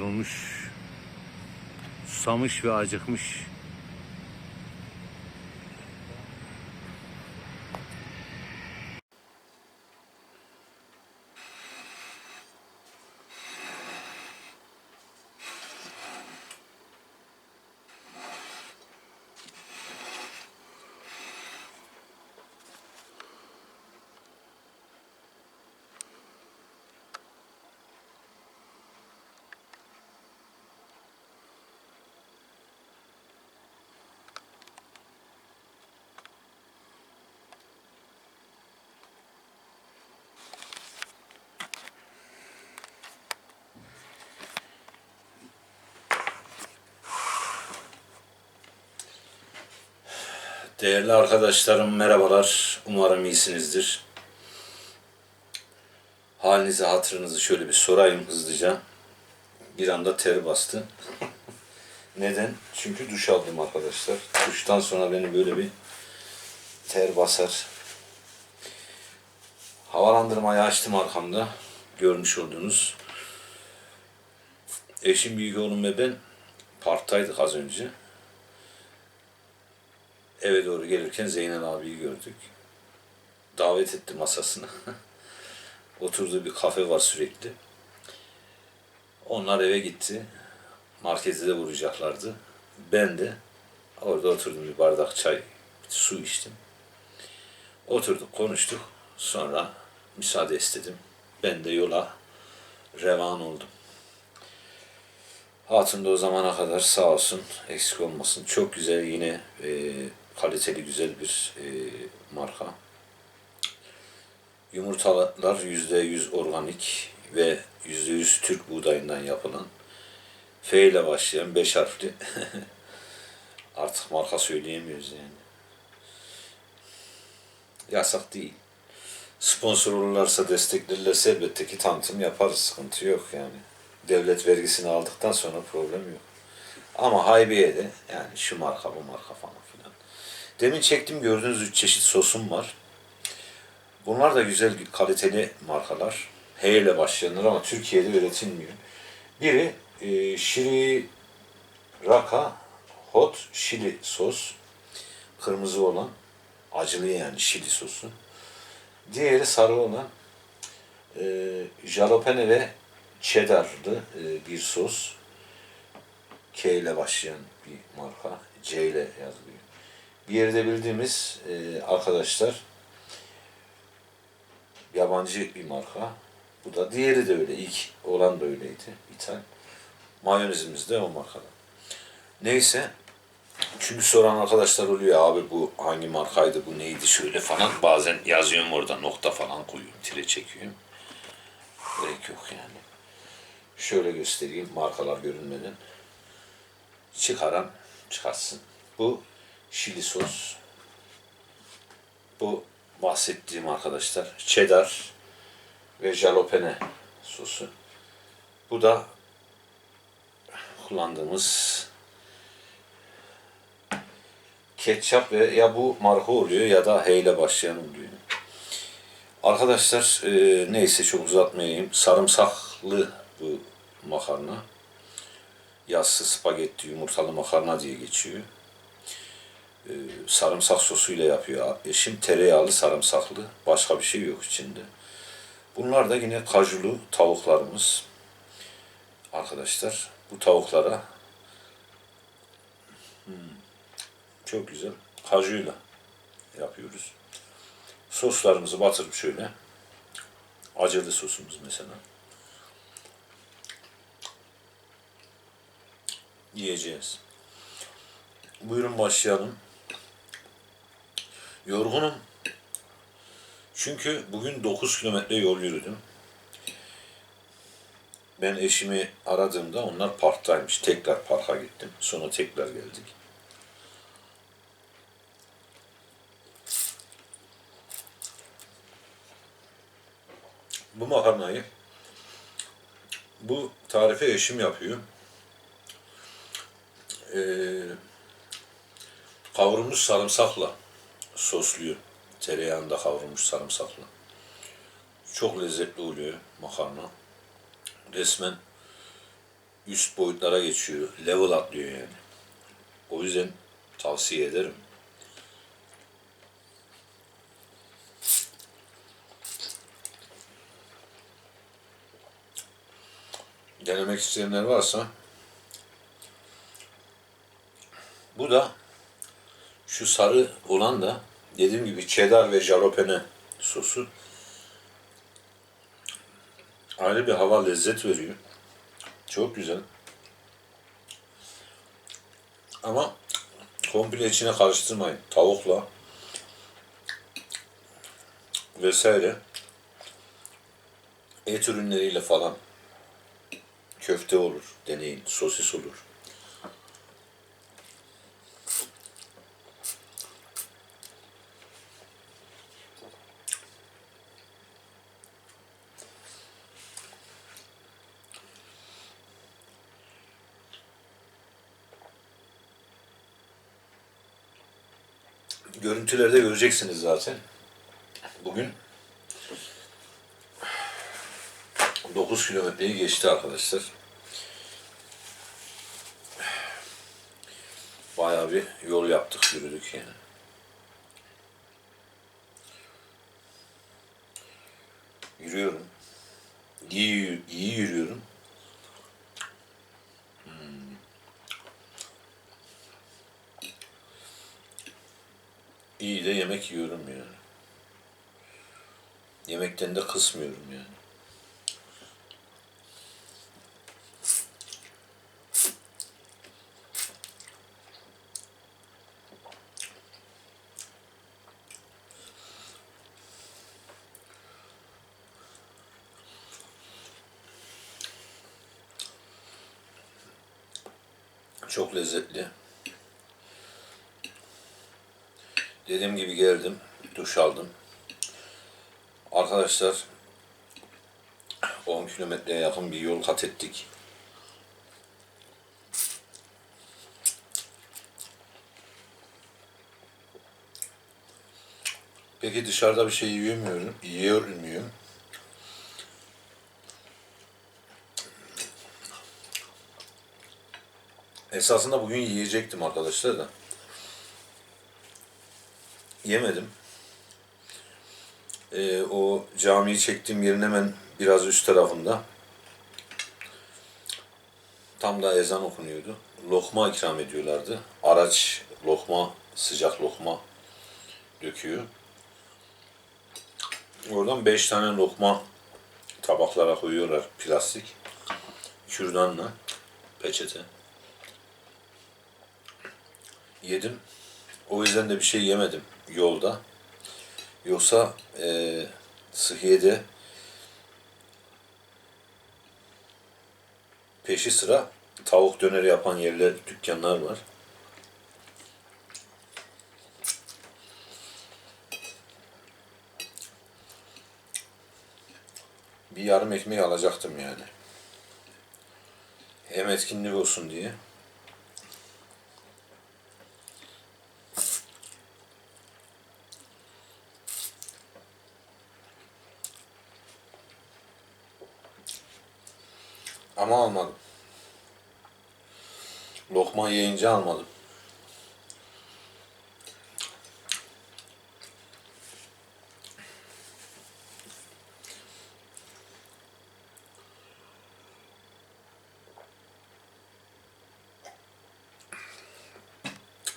Yorulmuş, susamış ve acıkmış. Değerli arkadaşlarım merhabalar. Umarım iyisinizdir. Halinizi hatırınızı şöyle bir sorayım hızlıca. Bir anda ter bastı. Neden? Çünkü duş aldım arkadaşlar. Duştan sonra beni böyle bir ter basar. Havalandırmayı açtım arkamda. Görmüş olduğunuz. Eşim, büyük oğlum ve ben parktaydık az önce. Eve doğru gelirken Zeynel abiyi gördük. Davet etti masasına. Oturduğu bir kafe var sürekli. Onlar eve gitti. Markete de vuracaklardı. Ben de orada oturdum bir bardak çay, su içtim. Oturduk, konuştuk. Sonra müsaade istedim. Ben de yola revan oldum. Hatun da o zamana kadar sağ olsun, eksik olmasın. Çok güzel yine e, kaliteli güzel bir e, marka. Yumurtalar yüzde yüz organik ve yüzde yüz Türk buğdayından yapılan F ile başlayan beş harfli artık marka söyleyemiyoruz yani. Yasak değil. Sponsor olurlarsa, desteklerlerse elbette ki tanıtım yaparız. Sıkıntı yok yani. Devlet vergisini aldıktan sonra problem yok. Ama haybeye de yani şu marka bu marka falan. Demin çektim gördüğünüz üç çeşit sosum var. Bunlar da güzel kaliteli markalar. H ile başlayanlar ama Türkiye'de üretilmiyor. Biri e, Şiri Raka Hot Chili sos. Kırmızı olan. Acılı yani şili sosu. Diğeri sarı olan e, jalapeno ve cheddarlı e, bir sos. K ile başlayan bir marka. C ile yazılıyor. Yerde bildiğimiz e, arkadaşlar yabancı bir marka. Bu da diğeri de öyle. İlk olan da öyleydi. İthal. Mayonezimiz de o markadan. Neyse. Çünkü soran arkadaşlar oluyor abi bu hangi markaydı bu neydi şöyle falan. Bazen yazıyorum orada nokta falan koyuyorum. Tire çekiyorum. Gerek yok yani. Şöyle göstereyim markalar görünmeden. Çıkaran çıkarsın. Bu şili sos. Bu bahsettiğim arkadaşlar cheddar ve jalapeno sosu. Bu da kullandığımız ketçap ve ya bu marka oluyor ya da H ile başlayan oluyor. Arkadaşlar e, neyse çok uzatmayayım. Sarımsaklı bu makarna. Yassı spagetti yumurtalı makarna diye geçiyor. E, sarımsak sosuyla yapıyor. Eşim tereyağlı sarımsaklı. Başka bir şey yok içinde. Bunlar da yine kajulu tavuklarımız. Arkadaşlar bu tavuklara hmm, çok güzel kajuyla yapıyoruz. Soslarımızı batırıp şöyle acılı sosumuz mesela yiyeceğiz. Buyurun başlayalım. Yorgunum. Çünkü bugün 9 kilometre yol yürüdüm. Ben eşimi aradığımda onlar parktaymış. Tekrar parka gittim. Sonra tekrar geldik. Bu makarnayı bu tarifi eşim yapıyor. Ee, kavrulmuş sarımsakla sosluyor. Tereyağında kavrulmuş sarımsakla. Çok lezzetli oluyor makarna. Resmen üst boyutlara geçiyor. Level atlıyor yani. O yüzden tavsiye ederim. Denemek isteyenler varsa bu da şu sarı olan da dediğim gibi cheddar ve jalapeno sosu ayrı bir hava lezzet veriyor. Çok güzel. Ama komple içine karıştırmayın. Tavukla vesaire et ürünleriyle falan köfte olur, deneyin, sosis olur. Görüntülerde göreceksiniz zaten. Bugün 9 kilometreyi geçti arkadaşlar. Bayağı bir yol yaptık, yürüdük yani. Yürüyorum. İyi, iyi yürüyorum. İyi de yemek yiyorum yani. Yemekten de kısmıyorum yani. Çok lezzetli. Dediğim gibi geldim, duş aldım. Arkadaşlar 10 kilometreye yakın bir yol kat ettik. Peki dışarıda bir şey yiyemiyorum, yiyor muyum? Esasında bugün yiyecektim arkadaşlar da. Yemedim. Ee, o camiyi çektiğim yerin hemen biraz üst tarafında. Tam da ezan okunuyordu. Lokma ikram ediyorlardı. Araç lokma, sıcak lokma döküyor. Oradan beş tane lokma tabaklara koyuyorlar plastik. Kürdanla, peçete. Yedim. O yüzden de bir şey yemedim yolda. Yoksa e, Sıhhiye'de peşi sıra tavuk döneri yapan yerler, dükkanlar var. Bir yarım ekmek alacaktım yani. Hem etkinlik olsun diye. Ama almadım. Lokma yiyince almadım.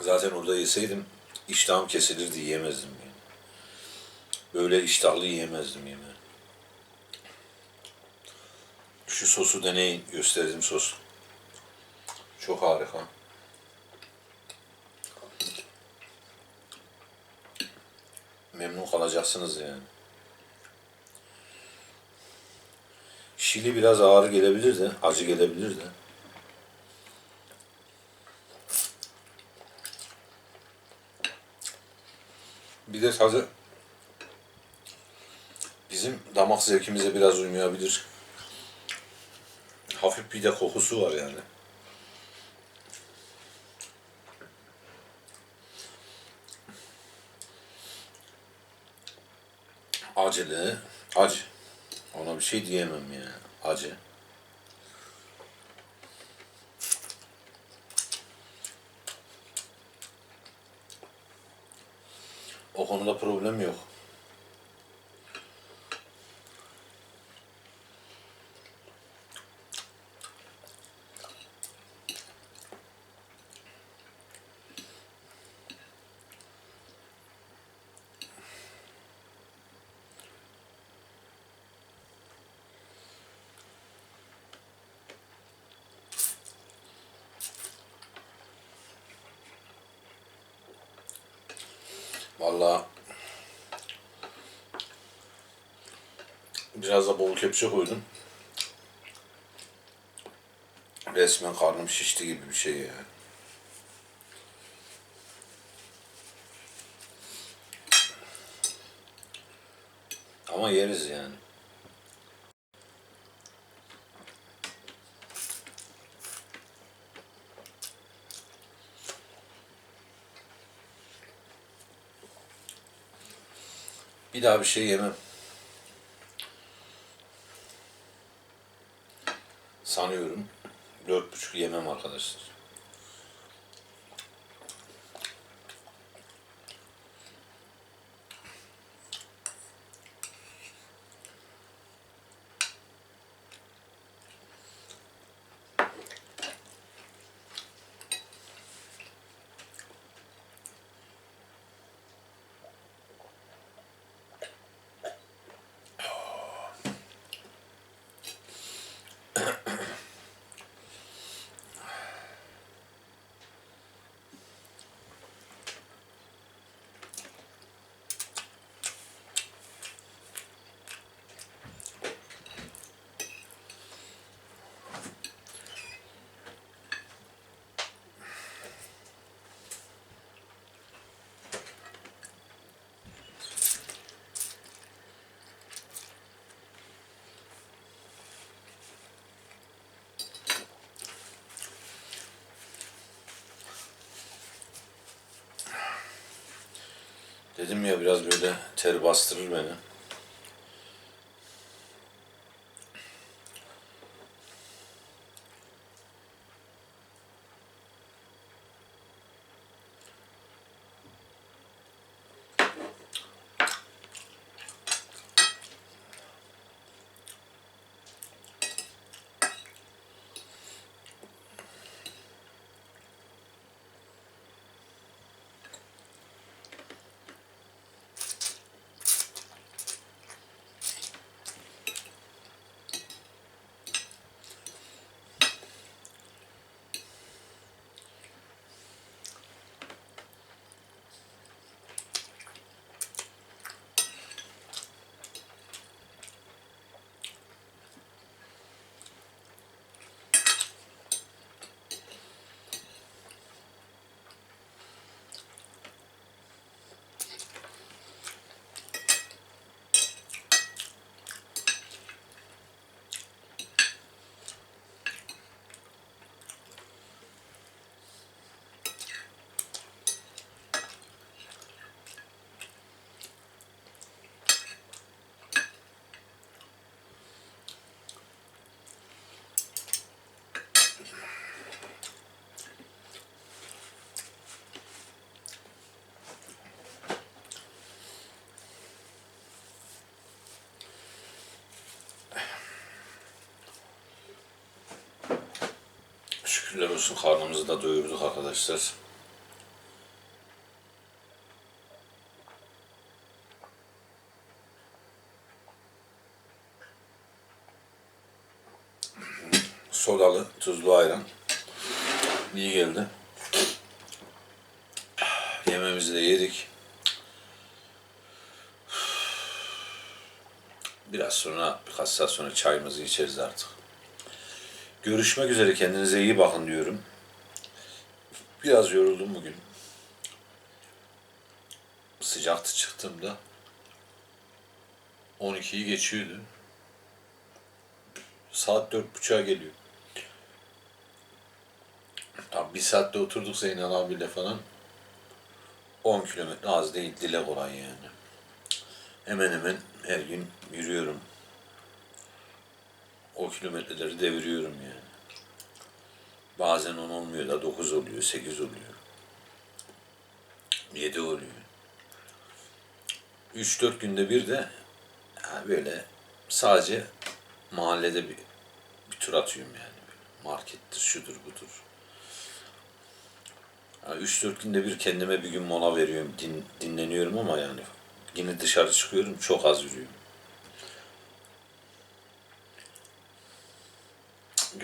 Zaten orada yeseydim iştahım kesilirdi yiyemezdim yani. Böyle iştahlı yiyemezdim yemeği. Şu sosu deneyin. Gösterdiğim sos. Çok harika. Memnun kalacaksınız yani. Şili biraz ağır gelebilir de, acı gelebilir de. Bir de tadı bizim damak zevkimize biraz uymayabilir hafif bir kokusu var yani. Acılı, acı. Ona bir şey diyemem. Yani. Acı. O konuda problem yok. Vallahi biraz da bol kepçe koydum. Resmen karnım şişti gibi bir şey yani. Ama yeriz yani. Bir daha bir şey yemem. Sanıyorum. Dört buçuk yemem arkadaşlar. Dedim ya biraz böyle ter bastırır beni. Şükürler olsun karnımızı da doyurduk arkadaşlar. Sodalı, tuzlu ayran. İyi geldi. Yemeğimizi de yedik. Biraz sonra, birkaç saat sonra çayımızı içeriz artık. Görüşmek üzere. Kendinize iyi bakın diyorum. Biraz yoruldum bugün. Sıcaktı çıktığımda. 12'yi geçiyordu. Saat dört buçuğa geliyor. Tam bir saatte oturduk Zeynel abiyle falan. 10 kilometre az değil, dile kolay yani. Hemen hemen her gün yürüyorum. O kilometreleri deviriyorum yani. Bazen 10 olmuyor da 9 oluyor, 8 oluyor. 7 oluyor. 3-4 günde bir de yani böyle sadece mahallede bir, bir tur atıyorum yani. Markettir, şudur budur. Yani 3-4 günde bir kendime bir gün mola veriyorum, din, dinleniyorum ama yani yine dışarı çıkıyorum, çok az yürüyorum.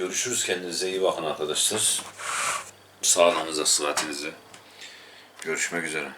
Görüşürüz, kendinize iyi bakın arkadaşlar. Sağlığınıza, sıhhatinize. Görüşmek üzere.